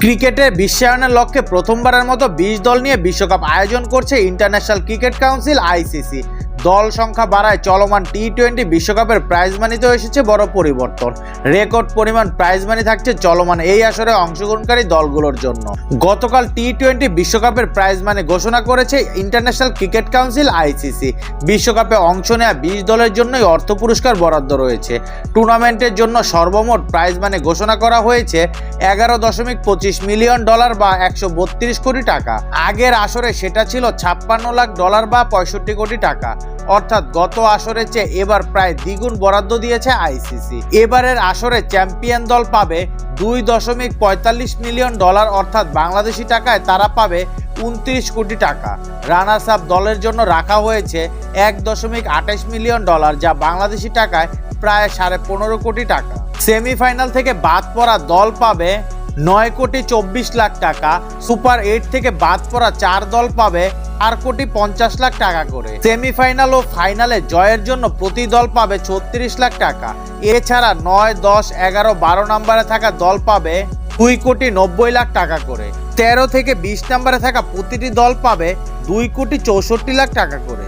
ক্রিকেটে বিশ্বায়নের লক্ষ্যে প্রথমবারের মতো বিশ দল নিয়ে বিশ্বকাপ আয়োজন করছে ইন্টারন্যাশনাল ক্রিকেট কাউন্সিল আইসিসি। দল সংখ্যা বাড়ায় চলমান টি টোয়েন্টি বিশ্বকাপের প্রাইজ মানিতেও এসেছে বড় পরিবর্তন। রেকর্ড পরিমাণ প্রাইজ মানি থাকছে চলমান এই আসরে অংশগ্রহণকারী দলগুলোর জন্য। গতকাল টি টোয়েন্টি বিশ্বকাপের প্রাইজ মানি ঘোষণা করেছে ইন্টারন্যাশনাল ক্রিকেট কাউন্সিল আইসিসি বিশ্বকাপে অংশ নেওয়া বিশ দলের জন্যই অর্থ পুরস্কার বরাদ্দ রয়েছে। টুর্নামেন্টের জন্য সর্বমোট প্রাইজ মানি ঘোষণা করা হয়েছে এগারো দশমিক পঁচিশ মিলিয়ন ডলার বা একশো বত্রিশ কোটি টাকা। আগের আসরে সেটা ছিল ছাপ্পান্ন লাখ ডলার বা পঁয়ষট্টি কোটি টাকা। অর্থাৎ গত আসরের চেয়ে এবার প্রায় দ্বিগুণ বরাদ্দ দিয়েছে আইসিসি। এবারের আসরে চ্যাম্পিয়ন দল পাবে দুই দশমিক পঁয়তাল্লিশ মিলিয়ন ডলার, অর্থাৎ বাংলাদেশি টাকায় তারা পাবে উনত্রিশ কোটি টাকা। রানার্স আপ দলের জন্য রাখা হয়েছে এক দশমিক আঠাশ মিলিয়ন ডলার, যা বাংলাদেশি টাকায় প্রায় সাড়ে পনেরো কোটি টাকা। সেমিফাইনাল থেকে বাদ পড়া দল পাবে নয় কোটি চব্বিশ লাখ টাকা, সুপার এইট থেকে বাদ পড়া চার দল পাবে চার কোটি পঞ্চাশ লাখ টাকা করে। সেমিফাইনাল ও ফাইনালে জয়ের জন্য প্রতি দল পাবে ছত্রিশ লাখ টাকা। এছাড়া নয়, দশ, এগারো, বারো নম্বরে থাকা দল পাবে দুই কোটি নব্বই লাখ টাকা করে। তেরো থেকে বিশ নম্বরে থাকা প্রতিটি দল পাবে দুই কোটি চৌষট্টি লাখ টাকা করে।